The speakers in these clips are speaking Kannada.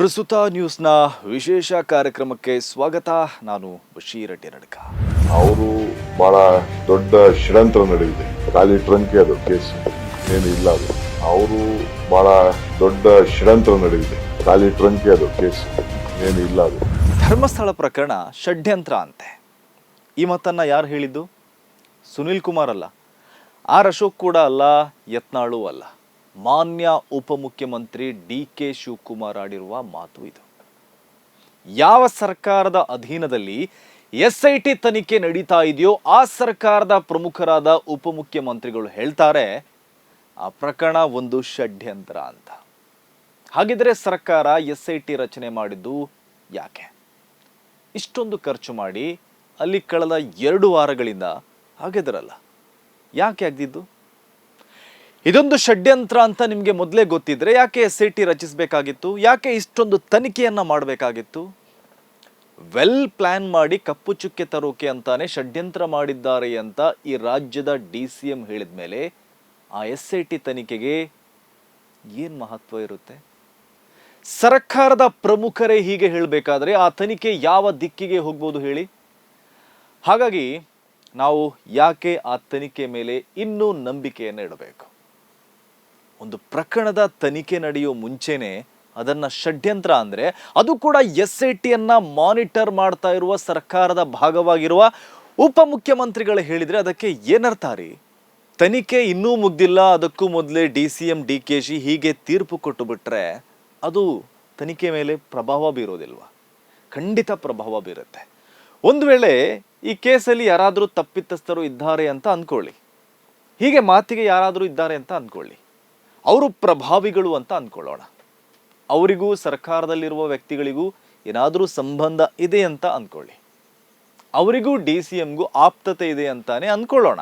ಪ್ರಸ್ತುತ ನ್ಯೂಸ್ನ ವಿಶೇಷ ಕಾರ್ಯಕ್ರಮಕ್ಕೆ ಸ್ವಾಗತ. ನಾನು ಬಶೀರಡ್ಡಿ ನಡಕ. ಅವರು ಬಹಳ ದೊಡ್ಡ ಷಡ್ಯಂತ್ರ ನಡೆದಿದೆ. ಖಾಲಿ ಟ್ರಂಕ್ ಅದು ಕೇಸ್ ಏನು ಇಲ್ಲ ಅದು. ಅವರು ಬಹಳ ದೊಡ್ಡ ಷಡ್ಯಂತ್ರ ನಡೆದಿದೆ. ಖಾಲಿ ಟ್ರಂಕ್ ಅದು ಕೇಸ್ ಏನು ಇಲ್ಲ ಅದು. ಧರ್ಮಸ್ಥಳ ಪ್ರಕರಣ ಷಡ್ಯಂತ್ರ ಅಂತೆ. ಈ ಮಾತನ್ನ ಯಾರು ಹೇಳಿದ್ದು? ಸುನಿಲ್ ಕುಮಾರ್ ಅಲ್ಲ. ಆರ್ ಅಶೋಕ್ ಕೂಡ ಅಲ್ಲ ಯತ್ನಾಳು ಅಲ್ಲ. ಮಾನ್ಯ ಉಪಮುಖ್ಯಮಂತ್ರಿ ಡಿ ಕೆ ಶಿವಕುಮಾರ್ ಆಡಿರುವ ಮಾತು ಇದು. ಯಾವ ಸರ್ಕಾರದ ಅಧೀನದಲ್ಲಿ ಎಸ್ ಐ ಟಿ ತನಿಖೆ ನಡೀತಾ ಇದೆಯೋ ಆ ಸರ್ಕಾರದ ಪ್ರಮುಖರಾದ ಉಪಮುಖ್ಯಮಂತ್ರಿಗಳು ಹೇಳ್ತಾರೆ, ಆ ಪ್ರಕರಣ ಒಂದು ಷಡ್ಯಂತ್ರ ಅಂತ. ಹಾಗಿದ್ರೆ ಸರ್ಕಾರ ಎಸ್ ಐ ಟಿ ರಚನೆ ಮಾಡಿದ್ದು ಯಾಕೆ? ಇಷ್ಟೊಂದು ಖರ್ಚು ಮಾಡಿ ಅಲ್ಲಿ ಕಳೆದ ಎರಡು ವಾರಗಳಿಂದ ಹಾಗೆದ್ರಲ್ಲ, ಯಾಕೆ ಆಗ್ದಿದ್ದು? ಇದೊಂದು ಷಡ್ಯಂತ್ರ ಅಂತ ನಿಮಗೆ ಮೊದಲೇ ಗೊತ್ತಿದ್ರೆ ಯಾಕೆ ಎಸ್ ಐ ಟಿ ರಚಿಸಬೇಕಾಗಿತ್ತು? ಯಾಕೆ ಇಷ್ಟೊಂದು ತನಿಖೆಯನ್ನು ಮಾಡಬೇಕಾಗಿತ್ತು? ವೆಲ್ ಪ್ಲಾನ್ ಮಾಡಿ ಕಪ್ಪು ಚುಕ್ಕೆ ತರೋಕೆ ಅಂತಾನೆ ಷಡ್ಯಂತ್ರ ಮಾಡಿದ್ದಾರೆ ಅಂತ ಈ ರಾಜ್ಯದ ಡಿ ಸಿ ಎಂ ಹೇಳಿದ ಮೇಲೆ ಆ ಎಸ್ ಐ ಟಿ ತನಿಖೆಗೆ ಏನು ಮಹತ್ವ ಇರುತ್ತೆ? ಸರ್ಕಾರದ ಪ್ರಮುಖರೇ ಹೀಗೆ ಹೇಳಬೇಕಾದ್ರೆ ಆ ತನಿಖೆ ಯಾವ ದಿಕ್ಕಿಗೆ ಹೋಗ್ಬೋದು ಹೇಳಿ? ಹಾಗಾಗಿ ನಾವು ಯಾಕೆ ಆ ತನಿಖೆ ಮೇಲೆ ಇನ್ನೂ ನಂಬಿಕೆಯನ್ನು ಇಡಬೇಕು? ಒಂದು ಪ್ರಕರಣದ ತನಿಖೆ ನಡೆಯೋ ಮುಂಚೆನೆ ಅದನ್ನ ಷಡ್ಯಂತ್ರ ಅಂದ್ರೆ ಅದು ಕೂಡ ಎಸ್ ಐ ಟಿಯನ್ನು ಮಾನಿಟರ್ ಮಾಡ್ತಾ ಇರುವ ಸರ್ಕಾರದ ಭಾಗವಾಗಿರುವ ಉಪಮುಖ್ಯಮಂತ್ರಿಗಳು ಹೇಳಿದ್ರೆ ಅದಕ್ಕೆ ಏನರ್ಥ ರೀ? ತನಿಖೆ ಇನ್ನೂ ಮುಗ್ದಿಲ್ಲ, ಅದಕ್ಕೂ ಮೊದಲೇ D C M, D K Shi ಹೀಗೆ ತೀರ್ಪು ಕೊಟ್ಟು ಬಿಟ್ರೆ ಅದು ತನಿಖೆ ಮೇಲೆ ಪ್ರಭಾವ ಬೀರೋದಿಲ್ವಾ? ಖಂಡಿತ ಪ್ರಭಾವ ಬೀರುತ್ತೆ. ಒಂದು ವೇಳೆ ಈ ಕೇಸಲ್ಲಿ ಯಾರಾದರೂ ತಪ್ಪಿತಸ್ಥರು ಇದ್ದಾರೆ ಅಂತ ಅಂದ್ಕೊಳ್ಳಿ ಹೀಗೆ ಮಾತಿಗೆ ಯಾರಾದರೂ ಇದ್ದಾರೆ ಅಂತ ಅಂದ್ಕೊಳ್ಳಿ ಅವರು ಪ್ರಭಾವಿಗಳು ಅಂತ ಅಂದ್ಕೊಳ್ಳೋಣ. ಅವರಿಗೂ ಸರ್ಕಾರದಲ್ಲಿರುವ ವ್ಯಕ್ತಿಗಳಿಗೂ ಏನಾದರೂ ಸಂಬಂಧ ಇದೆ ಅಂತ ಅಂದ್ಕೊಳ್ಳಿ. ಅವರಿಗೂ ಡಿ ಸಿ ಎಂಗೂ ಆಪ್ತತೆ ಇದೆ ಅಂತಾನೆ ಅಂದ್ಕೊಳ್ಳೋಣ.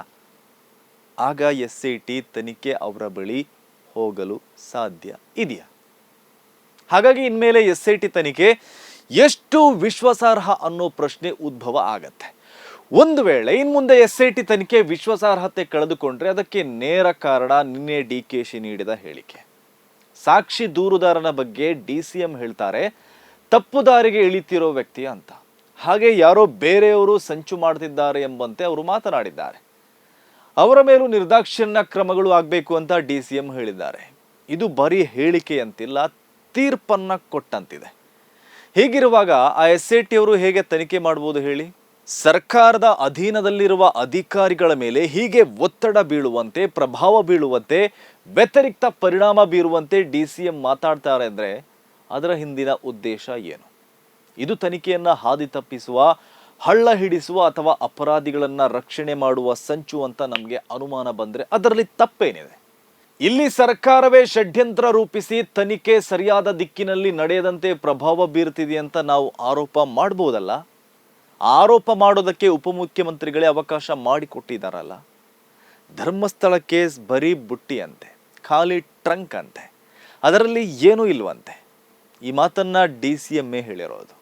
ಆಗ ಎಸ್ ಐ ಟಿ ತನಿಖೆ ಅವರ ಬಳಿ ಹೋಗಲು ಸಾಧ್ಯ ಇದೆಯಾ? ಹಾಗಾಗಿ ಇನ್ಮೇಲೆ ಎಸ್ ಐ ಟಿ ತನಿಖೆ ಎಷ್ಟು ವಿಶ್ವಾಸಾರ್ಹ ಅನ್ನೋ ಪ್ರಶ್ನೆ ಉದ್ಭವ ಆಗತ್ತೆ. ಒಂದು ವೇಳೆ ಇನ್ ಮುಂದೆ ಎಸ್ ಐ ಟಿ ತನಿಖೆ ವಿಶ್ವಾಸಾರ್ಹತೆ ಕಳೆದುಕೊಂಡ್ರೆ ಅದಕ್ಕೆ ನೇರ ಕಾರಣ ನಿನ್ನೆ ಡಿ ಕೆ ಶಿ ನೀಡಿದ ಹೇಳಿಕೆ. ಸಾಕ್ಷಿ ದೂರುದಾರನ ಬಗ್ಗೆ ಡಿ ಸಿ ಎಂ ಹೇಳ್ತಾರೆ, ತಪ್ಪು ದಾರಿಗೆ ಇಳಿತಿರೋ ವ್ಯಕ್ತಿ ಅಂತ. ಹಾಗೆ ಯಾರೋ ಬೇರೆಯವರು ಸಂಚು ಮಾಡ್ತಿದ್ದಾರೆ ಎಂಬಂತೆ ಅವರು ಮಾತನಾಡಿದ್ದಾರೆ. ಅವರ ಮೇಲೂ ನಿರ್ದಾಕ್ಷಿಣ್ಯ ಕ್ರಮಗಳು ಆಗಬೇಕು ಅಂತ ಡಿ ಸಿ ಎಂ ಹೇಳಿದ್ದಾರೆ. ಇದು ಬರೀ ಹೇಳಿಕೆ ಅಂತಿಲ್ಲ, ತೀರ್ಪನ್ನ ಕೊಟ್ಟಂತಿದೆ. ಹೀಗಿರುವಾಗ ಆ ಎಸ್ ಐ ಟಿ ಅವರು ಹೇಗೆ ತನಿಖೆ ಮಾಡ್ಬೋದು ಹೇಳಿ? ಸರ್ಕಾರದ ಅಧೀನದಲ್ಲಿರುವ ಅಧಿಕಾರಿಗಳ ಮೇಲೆ ಹೀಗೆ ಒತ್ತಡ ಬೀಳುವಂತೆ, ಪ್ರಭಾವ ಬೀಳುವಂತೆ, ವ್ಯತಿರಿಕ್ತ ಪರಿಣಾಮ ಬೀರುವಂತೆ ಡಿ ಸಿ ಎಂ ಮಾತಾಡ್ತಾರೆ ಅಂದರೆ ಅದರ ಹಿಂದಿನ ಉದ್ದೇಶ ಏನು? ಇದು ತನಿಖೆಯನ್ನು ಹಾದಿ ತಪ್ಪಿಸುವ, ಹಳ್ಳ ಹಿಡಿಸುವ ಅಥವಾ ಅಪರಾಧಿಗಳನ್ನು ರಕ್ಷಣೆ ಮಾಡುವ ಸಂಚು ಅಂತ ನಮಗೆ ಅನುಮಾನ ಬಂದರೆ ಅದರಲ್ಲಿ ತಪ್ಪೇನಿದೆ. ಇಲ್ಲಿ ಸರ್ಕಾರವೇ ಷಡ್ಯಂತ್ರ ರೂಪಿಸಿ ತನಿಖೆ ಸರಿಯಾದ ದಿಕ್ಕಿನಲ್ಲಿ ನಡೆಯದಂತೆ ಪ್ರಭಾವ ಬೀರ್ತಿದೆ ಅಂತ ನಾವು ಆರೋಪ ಮಾಡ್ಬೋದಲ್ಲ? ಆರೋಪ ಮಾಡೋದಕ್ಕೆ ಉಪಮುಖ್ಯಮಂತ್ರಿಗಳೇ ಅವಕಾಶ ಮಾಡಿಕೊಟ್ಟಿದ್ದಾರಲ್ಲ ಧರ್ಮಸ್ಥಳ ಕೇಸ್ ಬರೀ ಬುಟ್ಟಿ ಅಂತೆ ಖಾಲಿ ಟ್ರಂಕ್ ಅಂತೆ. ಅದರಲ್ಲಿ ಏನೂ ಇಲ್ವಂತೆ. ಈ ಮಾತನ್ನ ಡಿ ಸಿ ಎಂ ಎ ಹೇಳಿರೋದು.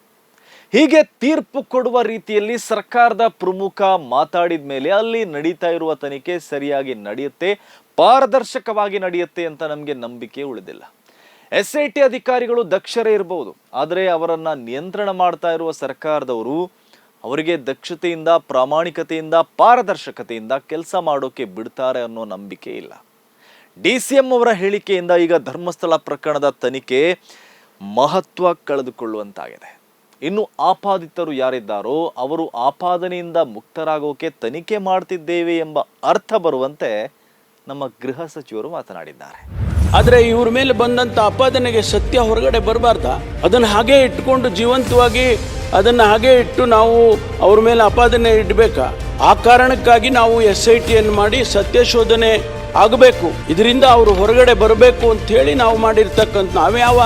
ಹೀಗೆ ತೀರ್ಪು ಕೊಡುವ ರೀತಿಯಲ್ಲಿ ಸರ್ಕಾರದ ಪ್ರಮುಖ ಮಾತಾಡಿದ ಮೇಲೆ ಅಲ್ಲಿ ನಡೀತಾ ಇರುವ ತನಿಖೆ ಸರಿಯಾಗಿ ನಡೆಯುತ್ತೆ, ಪಾರದರ್ಶಕವಾಗಿ ನಡೆಯುತ್ತೆ ಅಂತ ನಮಗೆ ನಂಬಿಕೆ ಉಳಿದಿಲ್ಲ. ಎಸ್ ಐ ಟಿ ಅಧಿಕಾರಿಗಳು ದಕ್ಷರೇ ಇರಬಹುದು ಆದರೆ ಅವರನ್ನು ನಿಯಂತ್ರಣ ಮಾಡ್ತಾ ಇರುವ ಸರ್ಕಾರದವರು ಅವರಿಗೆ ದಕ್ಷತೆಯಿಂದ, ಪ್ರಾಮಾಣಿಕತೆಯಿಂದ, ಪಾರದರ್ಶಕತೆಯಿಂದ ಕೆಲಸ ಮಾಡೋಕೆ ಬಿಡ್ತಾರೆ ಅನ್ನೋ ನಂಬಿಕೆ ಇಲ್ಲ. ಡಿ ಸಿ ಎಂ ಅವರ ಹೇಳಿಕೆಯಿಂದ ಈಗ ಧರ್ಮಸ್ಥಳ ಪ್ರಕರಣದ ತನಿಖೆ ಮಹತ್ವ ಕಳೆದುಕೊಳ್ಳುವಂತಾಗಿದೆ. ಇನ್ನು ಆಪಾದಿತರು ಯಾರಿದ್ದಾರೋ ಅವರು ಆಪಾದನೆಯಿಂದ ಮುಕ್ತರಾಗೋಕೆ ತನಿಖೆ ಮಾಡ್ತಿದ್ದೇವೆ ಎಂಬ ಅರ್ಥ ಬರುವಂತೆ ನಮ್ಮ ಗೃಹ ಸಚಿವರು ಮಾತನಾಡಿದ್ದಾರೆ. ಆದರೆ ಇವ್ರ ಮೇಲೆ ಬಂದಂತ ಆಪಾದನೆಗೆ ಸತ್ಯ ಹೊರಗಡೆ ಬರಬಾರ್ದ. ಅದನ್ನ ಹಾಗೆ ಇಟ್ಕೊಂಡು ಜೀವಂತವಾಗಿ ಅದನ್ನು ಹಾಗೆ ಇಟ್ಟು ನಾವು ಅವ್ರ ಮೇಲೆ ಅಪಾದನೆ ಇಡಬೇಕಾ? ಆ ಕಾರಣಕ್ಕಾಗಿ ನಾವು ಎಸ್ ಐ ಟಿಯನ್ನು ಮಾಡಿ ಸತ್ಯ ಶೋಧನೆ ಆಗಬೇಕು. ಇದರಿಂದ ಅವರು ಹೊರಗಡೆ ಬರಬೇಕು ಅಂತ ಹೇಳಿ ನಾವು ಮಾಡಿರ್ತಕ್ಕಂಥ ನಾವ್ಯಾವ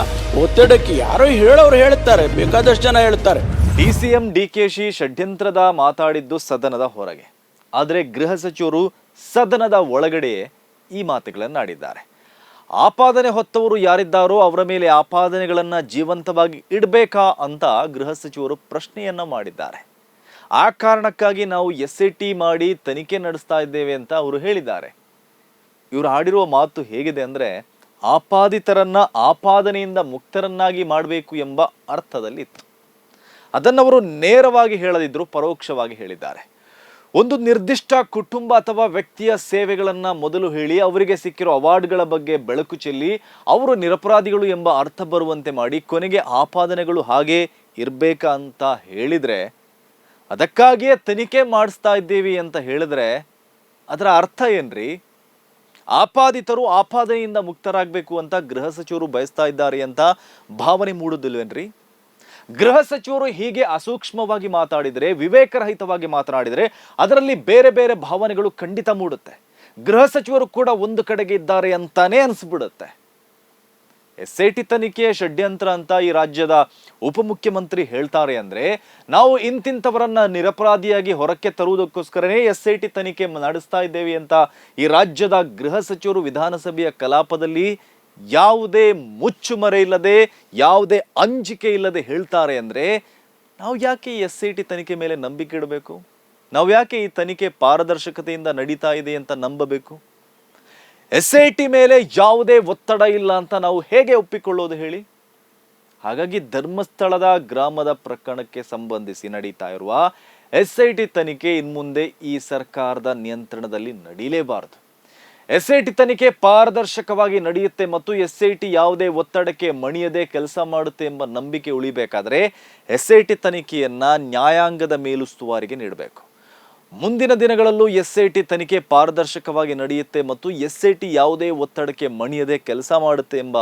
ಒತ್ತಡಕ್ಕೆ ಯಾರೋ ಹೇಳೋರು ಹೇಳ್ತಾರೆ, ಬೇಕಾದಷ್ಟು ಜನ ಹೇಳ್ತಾರೆ. D C M D K Shi ಷಡ್ಯಂತ್ರದ ಮಾತಾಡಿದ್ದು ಸದನದ ಹೊರಗೆ. ಆದರೆ ಗೃಹ ಸಚಿವರು ಸದನದ ಒಳಗಡೆಯೇ ಈ ಮಾತುಗಳನ್ನು ಆಡಿದ್ದಾರೆ ಆಪಾದನೆ ಹೊತ್ತವರು ಯಾರಿದ್ದಾರೋ ಅವರ ಮೇಲೆ ಆಪಾದನೆಗಳನ್ನು ಜೀವಂತವಾಗಿ ಇಡಬೇಕಾ ಅಂತ ಗೃಹ ಸಚಿವರು ಪ್ರಶ್ನೆಯನ್ನು ಮಾಡಿದ್ದಾರೆ. ಆ ಕಾರಣಕ್ಕಾಗಿ ನಾವು ಎಸ್ ಎ ಟಿ ಮಾಡಿ ತನಿಖೆ ನಡೆಸ್ತಾ ಇದ್ದೇವೆ ಅಂತ ಅವರು ಹೇಳಿದ್ದಾರೆ. ಇವರು ಆಡಿರುವ ಮಾತು ಹೇಗಿದೆ ಅಂದರೆ ಆಪಾದಿತರನ್ನ ಆಪಾದನೆಯಿಂದ ಮುಕ್ತರನ್ನಾಗಿ ಮಾಡಬೇಕು ಎಂಬ ಅರ್ಥದಲ್ಲಿತ್ತು. ಅದನ್ನು ಅವರು ನೇರವಾಗಿ ಹೇಳದಿದ್ದರೂ ಪರೋಕ್ಷವಾಗಿ ಹೇಳಿದ್ದಾರೆ. ಒಂದು ನಿರ್ದಿಷ್ಟ ಕುಟುಂಬ ಅಥವಾ ವ್ಯಕ್ತಿಯ ಸೇವೆಗಳನ್ನು ಮೊದಲು ಹೇಳಿ ಅವರಿಗೆ ಸಿಕ್ಕಿರೋ ಅವಾರ್ಡ್ಗಳ ಬಗ್ಗೆ ಬೆಳಕು ಚೆಲ್ಲಿ ಅವರು ನಿರಪರಾಧಿಗಳು ಎಂಬ ಅರ್ಥ ಬರುವಂತೆ ಮಾಡಿ ಕೊನೆಗೆ ಆಪಾದನೆಗಳು ಹಾಗೆ ಇರಬೇಕಾ ಅಂತ ಹೇಳಿದ್ರೆ ಅದಕ್ಕಾಗಿಯೇ ತನಿಖೆ ಮಾಡಿಸ್ತಾ ಇದ್ದೀವಿ ಅಂತ ಹೇಳಿದ್ರೆ ಅದರ ಅರ್ಥ ಏನ್ರಿ? ಆಪಾದಿತರು ಆಪಾದನೆಯಿಂದ ಮುಕ್ತರಾಗಬೇಕು ಅಂತ ಗೃಹ ಸಚಿವರು ಬಯಸ್ತಾ ಇದ್ದಾರೆ ಅಂತ ಭಾವನೆ ಮೂಡುದಿಲ್ವೇನ್ರಿ? ಗೃಹ ಸಚಿವರು ಹೀಗೆ ಅಸೂಕ್ಷ್ಮವಾಗಿ ಮಾತಾಡಿದರೆ, ವಿವೇಕರಹಿತವಾಗಿ ಮಾತನಾಡಿದರೆ, ಅದರಲ್ಲಿ ಬೇರೆ ಬೇರೆ ಭಾವನೆಗಳು ಖಂಡಿತ ಮೂಡುತ್ತೆ. ಗೃಹ ಸಚಿವರು ಕೂಡ ಒಂದು ಕಡೆಗೆ ಇದ್ದಾರೆ ಅಂತಾನೆ ಅನಿಸ್ಬಿಡುತ್ತೆ. ಎಸ್ ಐ ಟಿ ತನಿಖೆ ಷಡ್ಯಂತ್ರ ಅಂತ ಈ ರಾಜ್ಯದ ಉಪಮುಖ್ಯಮಂತ್ರಿ ಹೇಳ್ತಾರೆ ಅಂದ್ರೆ, ನಾವು ಇಂತಿಂಥವರನ್ನ ನಿರಪರಾಧಿಯಾಗಿ ಹೊರಕ್ಕೆ ತರುವುದಕ್ಕೋಸ್ಕರನೇ ಎಸ್ ಐ ಟಿ ತನಿಖೆ ನಡೆಸ್ತಾ ಇದ್ದೇವೆ ಅಂತ ಈ ರಾಜ್ಯದ ಗೃಹ ಸಚಿವರು ವಿಧಾನಸಭೆಯ ಕಲಾಪದಲ್ಲಿ ಯಾವುದೇ ಮುಚ್ಚುಮರೆ ಇಲ್ಲದೆ, ಯಾವುದೇ ಅಂಜಿಕೆ ಇಲ್ಲದೆ ಹೇಳ್ತಾರೆ ಅಂದ್ರೆ, ನಾವು ಯಾಕೆ ಎಸ್ ಐ ಟಿ ತನಿಖೆ ಮೇಲೆ ನಂಬಿಕೆ ಇಡಬೇಕು? ನಾವು ಯಾಕೆ ಈ ತನಿಖೆ ಪಾರದರ್ಶಕತೆಯಿಂದ ನಡೀತಾ ಇದೆ ಅಂತ ನಂಬಬೇಕು? ಎಸ್ ಐ ಟಿ ಮೇಲೆ ಯಾವುದೇ ಒತ್ತಡ ಇಲ್ಲ ಅಂತ ನಾವು ಹೇಗೆ ಒಪ್ಪಿಕೊಳ್ಳೋದು ಹೇಳಿ? ಹಾಗಾಗಿ ಧರ್ಮಸ್ಥಳದ ಗ್ರಾಮದ ಪ್ರಕರಣಕ್ಕೆ ಸಂಬಂಧಿಸಿ ನಡೀತಾ ಇರುವ ಎಸ್ ಐ ಟಿ ತನಿಖೆ ಇನ್ಮುಂದೆ ಈ ಸರ್ಕಾರದ ನಿಯಂತ್ರಣದಲ್ಲಿ ನಡೀಲೇಬಾರದು. ಎಸ್ ಐ ಟಿ ತನಿಖೆ ಪಾರದರ್ಶಕವಾಗಿ ನಡೆಯುತ್ತೆ ಮತ್ತು ಎಸ್ ಐ ಟಿ ಯಾವುದೇ ಒತ್ತಡಕ್ಕೆ ಮಣಿಯದೆ ಕೆಲಸ ಮಾಡುತ್ತೆ ಎಂಬ ನಂಬಿಕೆ ಉಳಿಬೇಕಾದ್ರೆ ಎಸ್ ಐ ಟಿ ತನಿಖೆಯನ್ನ ನ್ಯಾಯಾಂಗದ ಮೇಲುಸ್ತುವಾರಿಗೆ ನೀಡಬೇಕು. ಮುಂದಿನ ದಿನಗಳಲ್ಲೂ ಎಸ್ ಐ ಟಿ ತನಿಖೆ ಪಾರದರ್ಶಕವಾಗಿ ನಡೆಯುತ್ತೆ ಮತ್ತು ಎಸ್ ಐ ಟಿ ಯಾವುದೇ ಒತ್ತಡಕ್ಕೆ ಮಣಿಯದೆ ಕೆಲಸ ಮಾಡುತ್ತೆ ಎಂಬ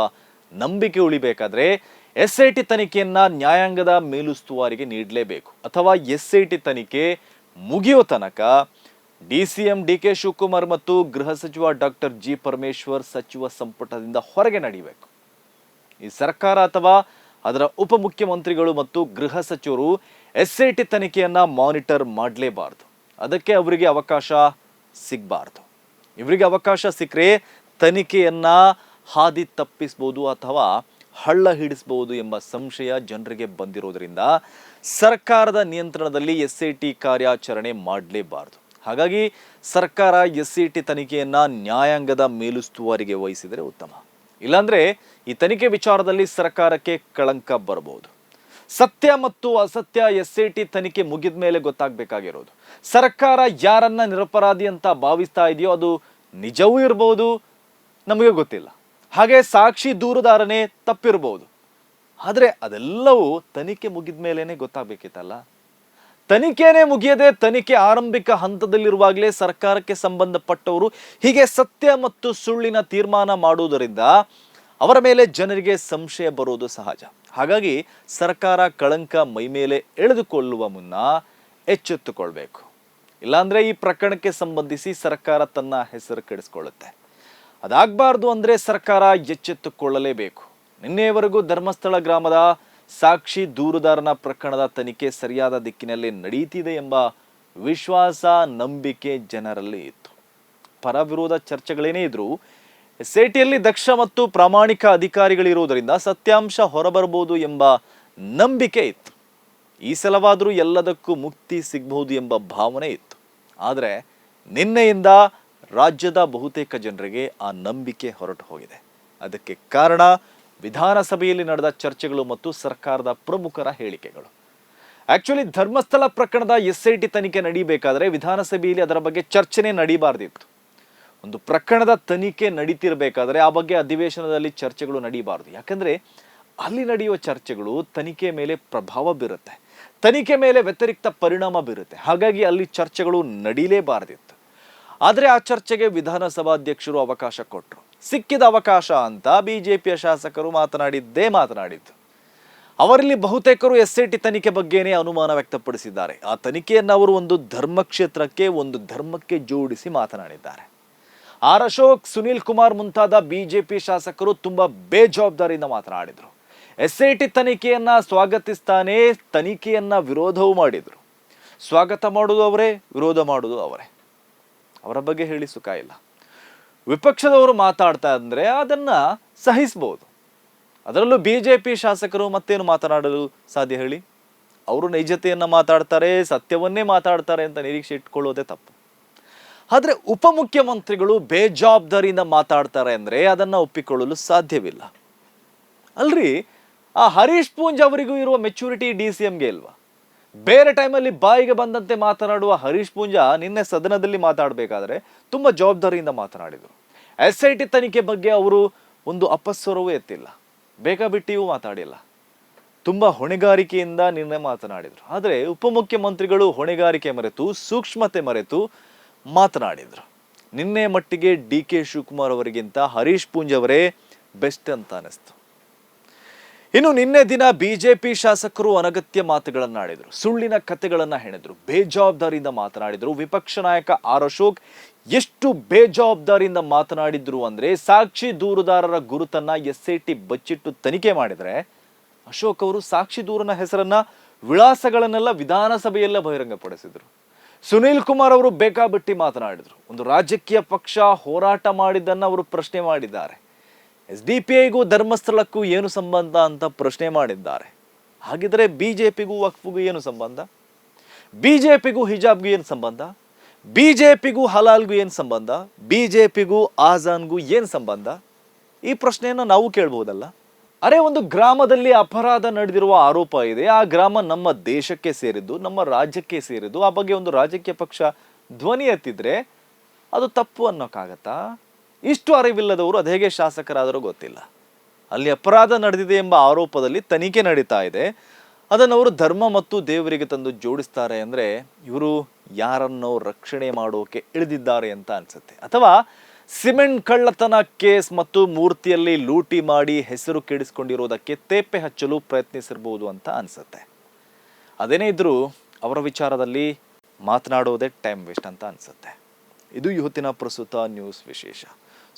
ನಂಬಿಕೆ ಉಳಿಬೇಕಾದ್ರೆ ಎಸ್ ಐ ಟಿ ತನಿಖೆಯನ್ನ ನ್ಯಾಯಾಂಗದ ಮೇಲುಸ್ತುವಾರಿಗೆ ನೀಡಲೇಬೇಕು. ಅಥವಾ ಎಸ್ ಐ ಟಿ ತನಿಖೆ ಮುಗಿಯೋ ತನಕ ಡಿ ಡಿಕೆ ಶಿವಕುಮಾರ್ ಮತ್ತು ಗೃಹ ಸಚಿವ ಡಾಕ್ಟರ್ ಜಿ ಪರಮೇಶ್ವರ್ ಸಚಿವ ಸಂಪುಟದಿಂದ ಹೊರಗೆ ನಡೆಯಬೇಕು. ಈ ಸರ್ಕಾರ ಅಥವಾ ಅದರ ಉಪಮುಖ್ಯಮಂತ್ರಿಗಳು ಮತ್ತು ಗೃಹ ಸಚಿವರು ಎಸ್ ಐ ಟಿ ತನಿಖೆಯನ್ನ ಮಾನಿಟರ್ ಮಾಡಲೇಬಾರದು. ಅದಕ್ಕೆ ಅವರಿಗೆ ಅವಕಾಶ ಸಿಗಬಾರ್ದು. ಇವರಿಗೆ ಅವಕಾಶ ಸಿಕ್ಕರೆ ತನಿಖೆಯನ್ನ ಹಾದಿ ತಪ್ಪಿಸ್ಬೋದು ಅಥವಾ ಹಳ್ಳ ಹಿಡಿಸ್ಬೋದು ಎಂಬ ಸಂಶಯ ಜನರಿಗೆ ಬಂದಿರೋದ್ರಿಂದ ಸರ್ಕಾರದ ನಿಯಂತ್ರಣದಲ್ಲಿ ಎಸ್ ಐ ಟಿ ಕಾರ್ಯಾಚರಣೆ ಮಾಡಲೇಬಾರದು. ಹಾಗಾಗಿ ಸರ್ಕಾರ ಎಸ್ ಸಿ ಟಿ ತನಿಖೆಯನ್ನ ನ್ಯಾಯಾಂಗದ ಮೇಲುಸ್ತುವಾರಿಗೆ ವಹಿಸಿದರೆ ಉತ್ತಮ. ಇಲ್ಲಾಂದ್ರೆ ಈ ತನಿಖೆ ವಿಚಾರದಲ್ಲಿ ಸರ್ಕಾರಕ್ಕೆ ಕಳಂಕ ಬರಬಹುದು. ಸತ್ಯ ಮತ್ತು ಅಸತ್ಯ ಎಸ್ ಐ ಟಿ ತನಿಖೆ ಮುಗಿದ ಮೇಲೆ ಗೊತ್ತಾಗಬೇಕಾಗಿರೋದು. ಸರ್ಕಾರ ಯಾರನ್ನ ನಿರಪರಾಧಿ ಅಂತ ಭಾವಿಸ್ತಾ ಇದೆಯೋ ಅದು ನಿಜವೂ ಇರಬಹುದು ನಮಗೆ ಗೊತ್ತಿಲ್ಲ. ಹಾಗೆ ಸಾಕ್ಷಿ ದೂರುದಾರನೇ ತಪ್ಪಿರಬಹುದು ಆದರೆ ಅದೆಲ್ಲವೂ ತನಿಖೆ ಮುಗಿದ ಮೇಲೇನೆ ಗೊತ್ತಾಗಬೇಕಿತ್ತಲ್ಲ? ತನಿಖೆನೇ ಮುಗಿಯದೆ ತನಿಖೆ ಆರಂಭಿಕ ಹಂತದಲ್ಲಿರುವಾಗಲೇ ಸರ್ಕಾರಕ್ಕೆ ಸಂಬಂಧಪಟ್ಟವರು ಹೀಗೆ ಸತ್ಯ ಮತ್ತು ಸುಳ್ಳಿನ ತೀರ್ಮಾನ ಮಾಡುವುದರಿಂದ ಅವರ ಮೇಲೆ ಜನರಿಗೆ ಸಂಶಯ ಬರುವುದು ಸಹಜ. ಹಾಗಾಗಿ ಸರ್ಕಾರ ಕಳಂಕ ಮೈಮೇಲೆ ಎಳೆದುಕೊಳ್ಳುವ ಮುನ್ನ ಎಚ್ಚೆತ್ತುಕೊಳ್ಬೇಕು. ಇಲ್ಲಾಂದ್ರೆ ಈ ಪ್ರಕರಣಕ್ಕೆ ಸಂಬಂಧಿಸಿ ಸರ್ಕಾರ ತನ್ನ ಹೆಸರು ಕೆಡಿಸ್ಕೊಳ್ಳುತ್ತೆ. ಅದಾಗಬಾರ್ದು ಅಂದ್ರೆ ಸರ್ಕಾರ ಎಚ್ಚೆತ್ತುಕೊಳ್ಳಲೇಬೇಕು. ನಿನ್ನೆಯವರೆಗೂ ಧರ್ಮಸ್ಥಳ ಗ್ರಾಮದ ಸಾಕ್ಷಿ ದೂರುದಾರನ ಪ್ರಕರಣದ ತನಿಖೆ ಸರಿಯಾದ ದಿಕ್ಕಿನಲ್ಲಿ ನಡೆಯುತ್ತಿದೆ ಎಂಬ ವಿಶ್ವಾಸ, ನಂಬಿಕೆ ಜನರಲ್ಲಿ ಇತ್ತು. ಪರ ವಿರೋಧ ಚರ್ಚೆಗಳೇನೇ ಇದ್ರೂ ಸೇಟಿಯಲ್ಲಿ ದಕ್ಷ ಮತ್ತು ಪ್ರಾಮಾಣಿಕ ಅಧಿಕಾರಿಗಳಿರುವುದರಿಂದ ಸತ್ಯಾಂಶ ಹೊರಬರಬಹುದು ಎಂಬ ನಂಬಿಕೆ ಇತ್ತು. ಈ ಸಲವಾದರೂ ಎಲ್ಲದಕ್ಕೂ ಮುಕ್ತಿ ಸಿಗಬಹುದು ಎಂಬ ಭಾವನೆ ಇತ್ತು. ಆದರೆ ನಿನ್ನೆಯಿಂದ ರಾಜ್ಯದ ಬಹುತೇಕ ಜನರಿಗೆ ಆ ನಂಬಿಕೆ ಹೊರಟು ಹೋಗಿದೆ ಅದಕ್ಕೆ ಕಾರಣ ವಿಧಾನಸಭೆಯಲ್ಲಿ ನಡೆದ ಚರ್ಚೆಗಳು ಮತ್ತು ಸರ್ಕಾರದ ಪ್ರಮುಖರ ಹೇಳಿಕೆಗಳು. ಆಕ್ಚುಲಿ ಧರ್ಮಸ್ಥಳ ಪ್ರಕರಣದ ಎಸ್ ಐ ಟಿ ತನಿಖೆ ನಡೀಬೇಕಾದ್ರೆ ವಿಧಾನಸಭೆಯಲ್ಲಿ ಅದರ ಬಗ್ಗೆ ಚರ್ಚೆನೇ ನಡೀಬಾರ್ದಿತ್ತು. ಒಂದು ಪ್ರಕರಣದ ತನಿಖೆ ನಡೀತಿರ್ಬೇಕಾದ್ರೆ ಆ ಬಗ್ಗೆ ಅಧಿವೇಶನದಲ್ಲಿ ಚರ್ಚೆಗಳು ನಡೀಬಾರ್ದು. ಯಾಕಂದ್ರೆ ಅಲ್ಲಿ ನಡೆಯುವ ಚರ್ಚೆಗಳು ತನಿಖೆ ಮೇಲೆ ಪ್ರಭಾವ ಬೀರುತ್ತೆ. ತನಿಖೆ ಮೇಲೆ ವ್ಯತಿರಿಕ್ತ ಪರಿಣಾಮ ಬೀರುತ್ತೆ. ಹಾಗಾಗಿ ಅಲ್ಲಿ ಚರ್ಚೆಗಳು ನಡೀಲೇಬಾರ್ದಿತ್ತು. ಆದರೆ ಆ ಚರ್ಚೆಗೆ ವಿಧಾನಸಭಾಧ್ಯಕ್ಷರು ಅವಕಾಶ ಕೊಟ್ಟರು ಸಿಕ್ಕಿದ ಅವಕಾಶ ಅಂತ ಬಿಜೆಪಿಯ ಶಾಸಕರು ಮಾತನಾಡಿದ್ದೇ ಮಾತನಾಡಿದ್ದು. ಅವರಲ್ಲಿ ಬಹುತೇಕರು ಎಸ್ ಐ ಟಿ ತನಿಖೆ ಬಗ್ಗೆನೇ ಅನುಮಾನ ವ್ಯಕ್ತಪಡಿಸಿದ್ದಾರೆ. ಆ ತನಿಖೆಯನ್ನು ಅವರು ಒಂದು ಧರ್ಮಕ್ಷೇತ್ರಕ್ಕೆ, ಒಂದು ಧರ್ಮಕ್ಕೆ ಜೋಡಿಸಿ ಮಾತನಾಡಿದ್ದಾರೆ. ಆರ್ ಅಶೋಕ್, ಸುನೀಲ್ ಕುಮಾರ್ ಮುಂತಾದ ಬಿಜೆಪಿ ಶಾಸಕರು ತುಂಬಾ ಬೇಜವಾಬ್ದಾರಿಯಿಂದ ಮಾತನಾಡಿದರು. ಎಸ್ ಐ ಟಿ ತನಿಖೆಯನ್ನ ಸ್ವಾಗತಿಸ್ತಾನೆ ತನಿಖೆಯನ್ನ ವಿರೋಧವೂ ಮಾಡಿದರು. ಸ್ವಾಗತ ಮಾಡುವುದು ಅವರೇ, ವಿರೋಧ ಮಾಡುವುದು ಅವರೇ. ಅವರ ಬಗ್ಗೆ ಹೇಳಿ ಸುಖ ಇಲ್ಲ. ವಿಪಕ್ಷದವರು ಮಾತಾಡ್ತಾ ಅಂದ್ರೆ ಅದನ್ನ ಸಹಿಸ್ಬೋದು. ಅದರಲ್ಲೂ ಬಿ ಜೆ ಪಿ ಶಾಸಕರು ಮತ್ತೇನು ಮಾತನಾಡಲು ಸಾಧ್ಯ ಹೇಳಿ? ಅವರು ನೈಜತೆಯನ್ನ ಮಾತಾಡ್ತಾರೆ, ಸತ್ಯವನ್ನೇ ಮಾತಾಡ್ತಾರೆ ಅಂತ ನಿರೀಕ್ಷೆ ಇಟ್ಕೊಳ್ಳೋದೇ ತಪ್ಪು. ಆದರೆ ಉಪಮುಖ್ಯಮಂತ್ರಿಗಳು ಬೇಜವಾಬ್ದಾರಿಯಿಂದ ಮಾತಾಡ್ತಾರೆ ಅಂದರೆ ಅದನ್ನು ಒಪ್ಪಿಕೊಳ್ಳಲು ಸಾಧ್ಯವಿಲ್ಲ. ಅಲ್ರಿ, ಆ ಹರೀಶ್ ಪೂಂಜ್ ಅವರಿಗೂ ಇರುವ ಮೆಚುರಿಟಿ ಡಿ ಸಿ ಎಮ್ಗೆ ಇಲ್ವಾ? ಬೇರೆ ಟೈಮಲ್ಲಿ ಬಾಯಿಗೆ ಬಂದಂತೆ ಮಾತನಾಡುವ ಹರೀಶ್ ಪೂಂಜಾ ನಿನ್ನೆ ಸದನದಲ್ಲಿ ಮಾತಾಡಬೇಕಾದ್ರೆ ತುಂಬ ಜವಾಬ್ದಾರಿಯಿಂದ ಮಾತನಾಡಿದರು. ಎಸ್ ಐ ಟಿ ತನಿಖೆ ಬಗ್ಗೆ ಅವರು ಒಂದು ಅಪಸ್ವರವೂ ಎತ್ತಿಲ್ಲ. ಬೇಕಾಬಿಟ್ಟಿಯೂ ಮಾತಾಡಿಲ್ಲ. ತುಂಬ ಹೊಣೆಗಾರಿಕೆಯಿಂದ ನಿನ್ನೆ ಮಾತನಾಡಿದರು. ಆದರೆ ಉಪಮುಖ್ಯಮಂತ್ರಿಗಳು ಹೊಣೆಗಾರಿಕೆ ಮರೆತು, ಸೂಕ್ಷ್ಮತೆ ಮರೆತು ಮಾತನಾಡಿದರು. ನಿನ್ನೆ ಮಟ್ಟಿಗೆ ಡಿ ಕೆ ಶಿವಕುಮಾರ್ ಅವರಿಗಿಂತ ಹರೀಶ್ ಪೂಂಜ್ ಅವರೇ ಬೆಸ್ಟ್ ಅಂತ ಅನಿಸ್ತು ಇನ್ನು ನಿನ್ನೆ ದಿನ ಬಿಜೆಪಿ ಶಾಸಕರು ಅನಗತ್ಯ ಮಾತುಗಳನ್ನಾಡಿದರು. ಸುಳ್ಳಿನ ಕಥೆಗಳನ್ನ ಹೆಣೆದರು. ಬೇಜವಾಬ್ದಾರಿಯಿಂದ ಮಾತನಾಡಿದರು. ವಿಪಕ್ಷ ನಾಯಕ ಆರ್ ಅಶೋಕ್ ಎಷ್ಟು ಬೇಜವಾಬ್ದಾರಿಯಿಂದ ಮಾತನಾಡಿದ್ರು ಅಂದ್ರೆ ಸಾಕ್ಷಿ ದೂರುದಾರರ ಗುರುತನ್ನ ಎಸ್ ಐ ಬಚ್ಚಿಟ್ಟು ತನಿಖೆ ಮಾಡಿದ್ರೆ ಅಶೋಕ್ ಅವರು ಸಾಕ್ಷಿ ದೂರನ ಹೆಸರನ್ನ ವಿಳಾಸಗಳನ್ನೆಲ್ಲ ವಿಧಾನಸಭೆಯಲ್ಲ ಬಹಿರಂಗಪಡಿಸಿದ್ರು. ಸುನೀಲ್ ಕುಮಾರ್ ಅವರು ಬೇಕಾಬಿಟ್ಟಿ ಮಾತನಾಡಿದ್ರು. ಒಂದು ರಾಜಕೀಯ ಪಕ್ಷ ಹೋರಾಟ ಮಾಡಿದ್ದನ್ನು ಅವರು ಪ್ರಶ್ನೆ ಮಾಡಿದ್ದಾರೆ. ಎಸ್ ಡಿ ಪಿ ಐಗೂ ಧರ್ಮಸ್ಥಳಕ್ಕೂ ಏನು ಸಂಬಂಧ ಅಂತ ಪ್ರಶ್ನೆ ಮಾಡಿದ್ದಾರೆ. ಹಾಗಿದ್ರೆ ಬಿಜೆಪಿಗೂ ವಕ್ಫ್ಗೂ ಏನು ಸಂಬಂಧ? ಬಿಜೆಪಿಗೂ ಹಿಜಾಬ್ಗೂ ಏನು ಸಂಬಂಧ? ಬಿಜೆಪಿಗೂ ಹಲಾಲ್ಗೂ ಏನು ಸಂಬಂಧ? ಬಿಜೆಪಿಗೂ ಆಜಾನ್ಗೂ ಏನು ಸಂಬಂಧ? ಈ ಪ್ರಶ್ನೆಯನ್ನು ನಾವು ಕೇಳ್ಬೋದಲ್ಲ? ಅರೆ, ಒಂದು ಗ್ರಾಮದಲ್ಲಿ ಅಪರಾಧ ನಡೆದಿರುವ ಆರೋಪ ಇದೆ. ಆ ಗ್ರಾಮ ನಮ್ಮ ದೇಶಕ್ಕೆ ಸೇರಿದ್ದು, ನಮ್ಮ ರಾಜ್ಯಕ್ಕೆ ಸೇರಿದ್ದು. ಆ ಬಗ್ಗೆ ಒಂದು ರಾಜಕೀಯ ಪಕ್ಷ ಧ್ವನಿ ಎತ್ತಿದ್ರೆ ಅದು ತಪ್ಪು ಅನ್ನೋಕ್ಕಾಗತ್ತಾ? ಇಷ್ಟು ಅರಿವಿಲ್ಲದವರು ಅದು ಹೇಗೆ ಶಾಸಕರಾದರೂ ಗೊತ್ತಿಲ್ಲ. ಅಲ್ಲಿ ಅಪರಾಧ ನಡೆದಿದೆ ಎಂಬ ಆರೋಪದಲ್ಲಿ ತನಿಖೆ ನಡೀತಾ ಇದೆ. ಅದನ್ನು ಅವರು ಧರ್ಮ ಮತ್ತು ದೇವರಿಗೆ ತಂದು ಜೋಡಿಸ್ತಾರೆ ಅಂದರೆ ಇವರು ಯಾರನ್ನೋ ರಕ್ಷಣೆ ಮಾಡೋಕೆ ಇಳಿದಿದ್ದಾರೆ ಅಂತ ಅನ್ಸುತ್ತೆ. ಅಥವಾ ಸಿಮೆಂಟ್ ಕಳ್ಳತನ ಕೇಸ್ ಮತ್ತು ಮೂರ್ತಿಯಲ್ಲಿ ಲೂಟಿ ಮಾಡಿ ಹೆಸರು ಕೆಡಿಸ್ಕೊಂಡಿರೋದಕ್ಕೆ ತೇಪೆ ಹಚ್ಚಲು ಪ್ರಯತ್ನಿಸಿರ್ಬೋದು ಅಂತ ಅನಿಸುತ್ತೆ. ಅದೇನೇ ಇದ್ದರೂ ಅವರ ವಿಚಾರದಲ್ಲಿ ಮಾತನಾಡೋದೇ ಟೈಮ್ ವೇಸ್ಟ್ ಅಂತ ಅನಿಸುತ್ತೆ. ಇದು ಇವತ್ತಿನ ಪ್ರಸ್ತುತ ನ್ಯೂಸ್ ವಿಶೇಷ.